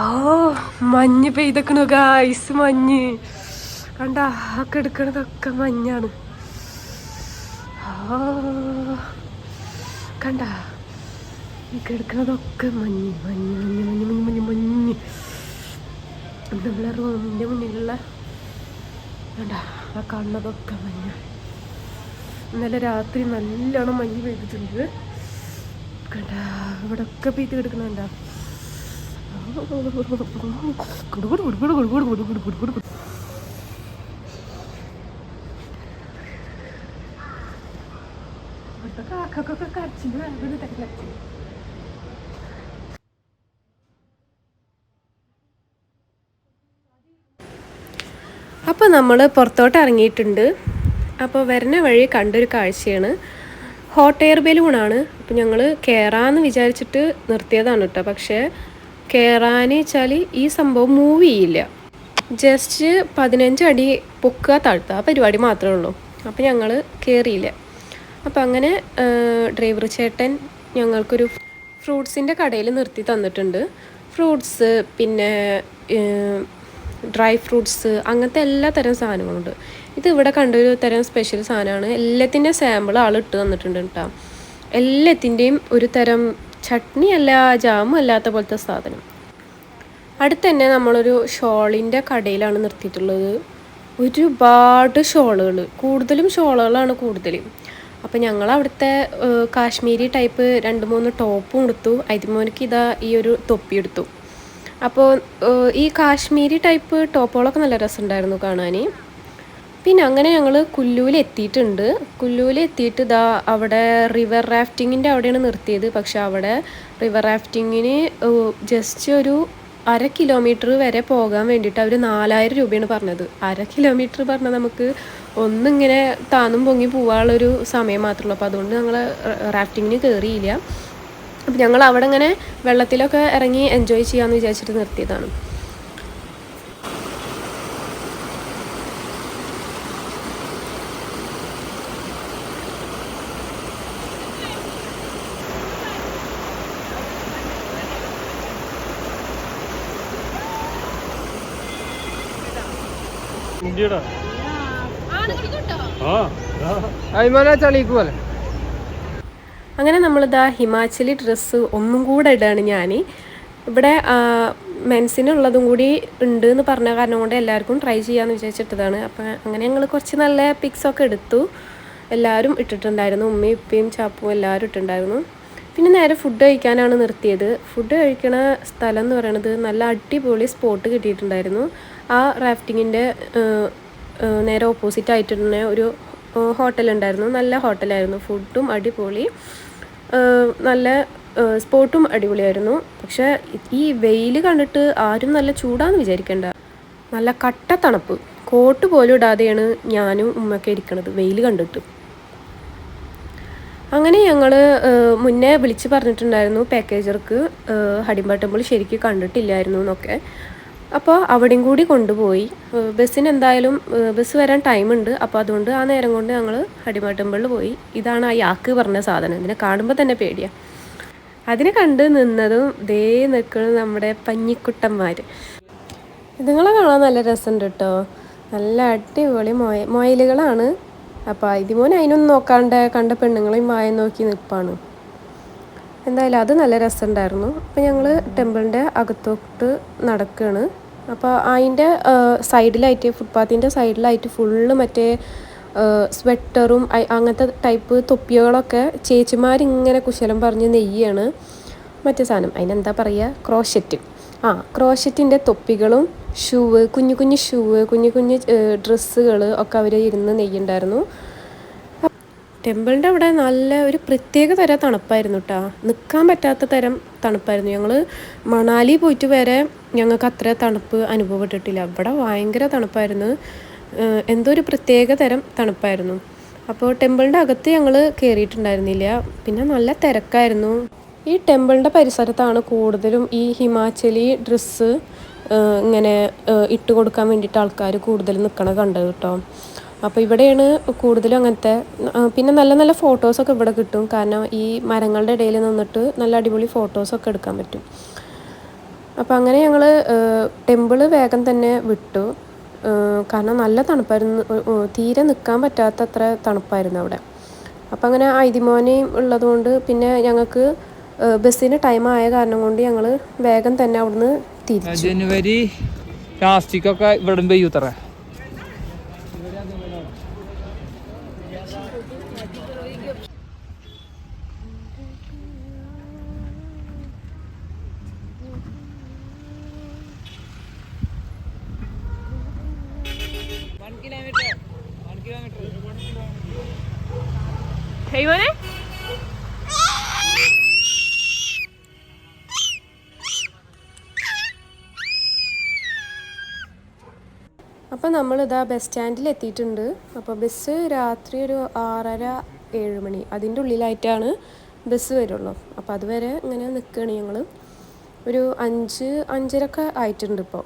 ആ മഞ്ഞ് പെയ്തക്കണു ഗായ്സ് മഞ്ഞ്. കണ്ട ആക്കെ എടുക്കണതൊക്കെ മഞ്ഞാണ്. കണ്ട ഈ കിടക്കണതൊക്കെ മഞ്ഞ് മഞ്ഞ് മഞ്ഞ് മഞ്ഞ് മഞ്ഞ് മഞ്ഞ് മഞ്ഞ്. നമ്മളെ റൂമിന്റെ മുന്നിലുള്ള കണ്ട ആ കാണുന്നതൊക്കെ മഞ്ഞ. ഇന്നലെ രാത്രി നല്ലോണം മഞ്ഞ് പെയ്തിട്ടുണ്ട്. കണ്ട ഇവിടെ ഒക്കെ പെയ്ത് കിടക്കണുണ്ടോ? അപ്പോൾ നമ്മൾ പുറത്തോട്ട് ഇറങ്ങിയിട്ടുണ്ട്. അപ്പോൾ വരുന്ന വഴി കണ്ടൊരു കാഴ്ചയാണ്. ഹോട്ട് എയർ ബലൂണാണ് അപ്പോൾ ഞങ്ങൾ കയറാമെന്ന് വിചാരിച്ചിട്ട് നിർത്തിയതാണ് കേട്ടോ. പക്ഷേ കയറാൻ വെച്ചാൽ ഈ സംഭവം മൂവ് ചെയ്യില്ല. ജസ്റ്റ് പതിനഞ്ച് അടി പൊക്കുക താഴ്ത്തുക ആ പരിപാടി മാത്രമേ ഉള്ളൂ. അപ്പോൾ ഞങ്ങൾ കയറിയില്ല അപ്പോൾ അങ്ങനെ ഡ്രൈവർ ചേട്ടൻ ഞങ്ങൾക്കൊരു ഫ്രൂട്ട്സിന്റെ കടയിൽ നിർത്തി തന്നിട്ടുണ്ട്. ഫ്രൂട്ട്സ് പിന്നെ ഡ്രൈ ഫ്രൂട്ട്സ് അങ്ങനത്തെ എല്ലാ തരം സാധനങ്ങളുണ്ട്. ഇത് ഇവിടെ കണ്ടൊരു തരം സ്പെഷ്യൽ സാധനമാണ്. എല്ലാത്തിന്റെ സാമ്പിൾ ആൾ ഇട്ട് തന്നിട്ടുണ്ട് കേട്ടോ. എല്ലാത്തിന്റെയും ഒരു തരം ചട്നി അല്ല ജാമും അല്ലാത്ത പോലത്തെ സാധനം. അടുത്ത് തന്നെ നമ്മളൊരു ഷോളിന്റെ കടയിലാണ് നിർത്തിയിട്ടുള്ളത്. ഒരുപാട് ഷോളുകൾ കൂടുതലും ഷോളുകളാണ് കൂടുതലും. അപ്പോൾ ഞങ്ങൾ അവിടുത്തെ കാശ്മീരി ടൈപ്പ് രണ്ട് മൂന്ന് ടോപ്പും എടുത്തു. അതിമോനിക്ക് ഇതാ ഈ ഒരു തൊപ്പി എടുത്തു. അപ്പോൾ ഈ കാശ്മീരി ടൈപ്പ് ടോപ്പുകളൊക്കെ നല്ല രസമുണ്ടായിരുന്നു കാണാൻ പിന്നെ അങ്ങനെ ഞങ്ങൾ കുല്ലൂൽ എത്തിയിട്ടുണ്ട്. എത്തിയിട്ട് ഇതാ അവിടെ റിവർ റാഫ്റ്റിങ്ങിന്റെ അവിടെയാണ് നിർത്തിയത്. പക്ഷെ അവിടെ റിവർ റാഫ്റ്റിങ്ങിന് ജസ്റ്റ് ഒരു അര കിലോമീറ്റർ വരെ പോകാൻ വേണ്ടിയിട്ട് അവർ നാലായിരം രൂപയാണ് പറഞ്ഞത്. അര കിലോമീറ്റർ പറഞ്ഞാൽ നമുക്ക് ഒന്നിങ്ങനെ താന്നും പൊങ്ങി പോകാനുള്ളൊരു സമയം മാത്രമേ ഉള്ളൂ. അപ്പോൾ അതുകൊണ്ട് ഞങ്ങൾ റാഫ്റ്റിങ്ങിന് കയറിയില്ല അപ്പോൾ ഞങ്ങൾ അവിടെ ഇങ്ങനെ വെള്ളത്തിലൊക്കെ ഇറങ്ങി എൻജോയ് ചെയ്യാമെന്ന് വിചാരിച്ചിട്ട് നിർത്തിയതാണ്. ചളിക്ക് പോലെ അങ്ങനെ നമ്മളിതാ ഹിമാചലി ഡ്രസ്സ് ഒന്നും കൂടെ ഇടാണ് ഞാൻ ഇവിടെ മെൻസിനുള്ളതും കൂടി ഉണ്ട് എന്ന് പറഞ്ഞ കാരണം കൊണ്ട് എല്ലാവർക്കും ട്രൈ ചെയ്യാമെന്ന് വിചാരിച്ചിട്ടതാണ്. അപ്പം അങ്ങനെ ഞങ്ങൾ കുറച്ച് നല്ല പിക്സൊക്കെ എടുത്തു. എല്ലാവരും ഇട്ടിട്ടുണ്ടായിരുന്നു. ഉമ്മയും ഉപ്പയും ചാപ്പും എല്ലാവരും ഇട്ടിട്ടുണ്ടായിരുന്നു. പിന്നെ നേരെ ഫുഡ് കഴിക്കാനാണ് നിർത്തിയത്. ഫുഡ് കഴിക്കണ സ്ഥലം എന്ന് പറയുന്നത് നല്ല അടിപൊളി സ്പോട്ട് കിട്ടിയിട്ടുണ്ടായിരുന്നു. ആ റാഫ്റ്റിങ്ങിന്റെ നേരെ ഓപ്പോസിറ്റ് ആയിട്ട് തന്നെ ഒരു ഹോട്ടൽ ഉണ്ടായിരുന്നു. നല്ല ഹോട്ടലായിരുന്നു ഫുഡും അടിപൊളി. നല്ല സ്പോട്ടും അടിപൊളിയായിരുന്നു. പക്ഷേ ഈ വെയിൽ കണ്ടിട്ട് ആരും നല്ല ചൂടാന്ന് വിചാരിക്കേണ്ട. നല്ല കട്ട തണുപ്പ്. കോട്ട് പോലും ഇടാതെയാണ് ഞാനും ഉമ്മയൊക്കെ ഇരിക്കണത് വെയിൽ കണ്ടിട്ട്. അങ്ങനെ ഞങ്ങൾ മുന്നേ വിളിച്ച് പറഞ്ഞിട്ടുണ്ടായിരുന്നു പാക്കേജർക്ക് ഹഡിംബ ടെമ്പിൾ ശരിക്കും കണ്ടിട്ടില്ലായിരുന്നു എന്നൊക്കെ. അപ്പോൾ അവിടെയും കൂടി കൊണ്ടുപോയി. ബസ്സിന് എന്തായാലും ബസ് വരാൻ ടൈമുണ്ട്. അപ്പോൾ അതുകൊണ്ട് ആ നേരം കൊണ്ട് ഞങ്ങൾ ഹടിമ ടെമ്പിളിൽ പോയി. ഇതാണ് ആ യാക്ക് പറഞ്ഞ സാധനം. ഇതിനെ കാണുമ്പോൾ തന്നെ പേടിയാണ് അതിനെ കണ്ട് നിന്നതും ദേ നിൽക്കുന്നത് നമ്മുടെ പഞ്ഞിക്കുട്ടന്മാർ ഇതുങ്ങളെ കാണാൻ നല്ല രസമുണ്ട് കേട്ടോ നല്ല അടിപൊളി മൊയ മൊയലുകളാണ്. അപ്പോൾ ഇതിമോൻ അതിനൊന്നും നോക്കാണ്ട് കണ്ട പെണ്ണുങ്ങളെയും വായ നോക്കി നിൽപ്പാണ് എന്തായാലും അത് നല്ല രസമുണ്ടായിരുന്നു അപ്പോൾ ഞങ്ങൾ ടെമ്പിളിന്റെ അകത്തോട്ട് നടക്കുകയാണ് അപ്പോൾ അതിന്റെ സൈഡിലായിട്ട് ഫുട്പാത്തിന്റെ സൈഡിലായിട്ട് ഫുള്ള് മറ്റേ സ്വെറ്ററും അങ്ങനത്തെ ടൈപ്പ് തൊപ്പികളൊക്കെ ചേച്ചിമാരിങ്ങനെ കുശലം പറഞ്ഞ് നെയ്യാണ്. മറ്റേ സാധനം അതിനെന്താ പറയുക ക്രോഷറ്റ്. ആ ക്രോഷറ്റിന്റെ തൊപ്പികളും ഷൂവ് കുഞ്ഞു കുഞ്ഞു ഷൂവ് കുഞ്ഞു കുഞ്ഞു ഡ്രസ്സുകൾ ഒക്കെ അവർ ഇരുന്ന് നെയ്യുണ്ടായിരുന്നു. ടെമ്പിളിന്റെ അവിടെ നല്ല ഒരു പ്രത്യേക തരം തണുപ്പായിരുന്നു കേട്ടോ നിൽക്കാൻ പറ്റാത്ത തരം തണുപ്പായിരുന്നു. ഞങ്ങൾ മണാലി പോയിട്ട് വരെ ഞങ്ങൾക്ക് അത്ര തണുപ്പ് അനുഭവപ്പെട്ടിട്ടില്ല. ഇവിടെ ഭയങ്കര തണുപ്പായിരുന്നു. എന്തോ ഒരു പ്രത്യേക തരം തണുപ്പായിരുന്നു. അപ്പോൾ ടെമ്പിളിന്റെ അകത്ത് ഞങ്ങൾ കയറിയിട്ടുണ്ടായിരുന്നില്ല പിന്നെ നല്ല തിരക്കായിരുന്നു. ഈ ടെമ്പിളിന്റെ പരിസരത്താണ് കൂടുതലും ഈ ഹിമാചലി ഡ്രസ്സ് ഇങ്ങനെ ഇട്ട് കൊടുക്കാൻ വേണ്ടിയിട്ട് ആൾക്കാർ കൂടുതൽ നിൽക്കണത് കണ്ടത് കേട്ടോ. അപ്പോൾ ഇവിടെയാണ് കൂടുതലും അങ്ങനത്തെ പിന്നെ നല്ല നല്ല ഫോട്ടോസൊക്കെ ഇവിടെ കിട്ടും. കാരണം ഈ മരങ്ങളുടെ ഇടയിൽ നിന്നിട്ട് നല്ല അടിപൊളി ഫോട്ടോസൊക്കെ എടുക്കാൻ പറ്റും. അപ്പോൾ അങ്ങനെ ഞങ്ങൾ ടെമ്പിൾ വേഗം തന്നെ വിട്ടു. കാരണം നല്ല തണുപ്പായിരുന്നു തീരെ നിൽക്കാൻ പറ്റാത്ത അത്ര തണുപ്പായിരുന്നു അവിടെ. അപ്പം അങ്ങനെ ഐതിമോനെയും ഉള്ളതുകൊണ്ട് പിന്നെ ഞങ്ങൾക്ക് ബസ്സിന് ടൈം ആയ കാരണം കൊണ്ട് ഞങ്ങൾ വേഗം തന്നെ അവിടുന്ന് തിരിച്ചു. ജനുവരി ലാസ്റ്റിക്കൊക്കെ ഇവിടെ പെയ്യൂത്തറ ഹെയ്മോനെ അപ്പോൾ നമ്മളിതാ ബസ് സ്റ്റാൻഡിൽ എത്തിയിട്ടുണ്ട്. അപ്പോൾ ബസ് രാത്രി ഒരു ആറര ഏഴ് മണി അതിന്റെ ഉള്ളിലായിട്ടാണ് ബസ് വരുള്ളൂ. അപ്പോൾ അതുവരെ ഇങ്ങനെ നിൽക്കുകയാണ് ഞങ്ങൾ ഒരു അഞ്ച് അഞ്ചരക്കെ ആയിട്ടുണ്ട് ഇപ്പോൾ